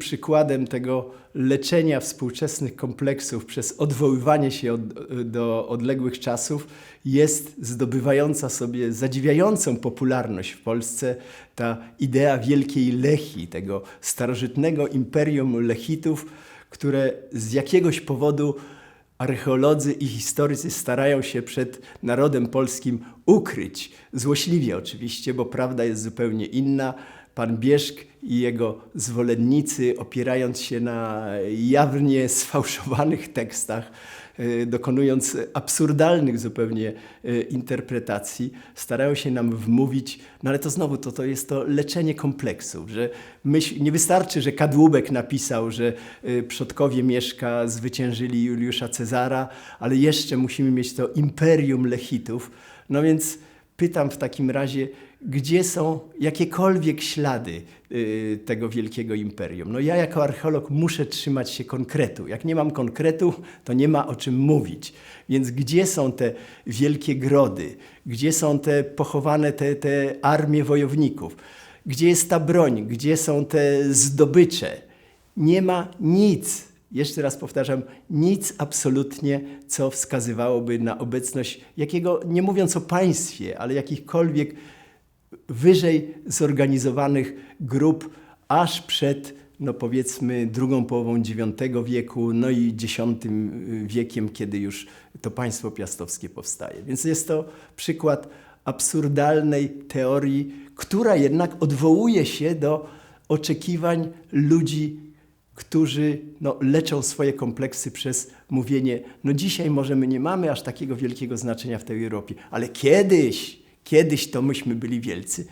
Przykładem tego leczenia współczesnych kompleksów przez odwoływanie się od, do odległych czasów jest zdobywająca sobie zadziwiającą popularność w Polsce ta idea wielkiej Lechii, tego starożytnego imperium Lechitów, które z jakiegoś powodu archeolodzy i historycy starają się przed narodem polskim ukryć. Złośliwie oczywiście, bo prawda jest zupełnie inna. Pan Bieszk i jego zwolennicy, opierając się na jawnie sfałszowanych tekstach, y, dokonując absurdalnych zupełnie y, interpretacji, starają się nam wmówić, no ale to znowu to, to jest to leczenie kompleksów, że myśl, nie wystarczy, że Kadłubek napisał, że y, przodkowie Mieszka zwyciężyli Juliusza Cezara, ale jeszcze musimy mieć to imperium Lechitów. No więc pytam w takim razie, gdzie są jakiekolwiek ślady y, tego wielkiego imperium? No ja jako archeolog muszę trzymać się konkretu. Jak nie mam konkretu, to nie ma o czym mówić. Więc gdzie są te wielkie grody? Gdzie są te pochowane te, te armie wojowników? Gdzie jest ta broń? Gdzie są te zdobycze? Nie ma nic. Jeszcze raz powtarzam, nic absolutnie, co wskazywałoby na obecność jakiego, nie mówiąc o państwie, ale jakichkolwiek wyżej zorganizowanych grup aż przed, no powiedzmy, drugą połową IX wieku, no i X wiekiem, kiedy już to państwo piastowskie powstaje. Więc jest to przykład absurdalnej teorii, która jednak odwołuje się do oczekiwań ludzi, którzy no, leczą swoje kompleksy przez mówienie, no dzisiaj może my nie mamy aż takiego wielkiego znaczenia w tej Europie, ale kiedyś, kiedyś to myśmy byli wielcy.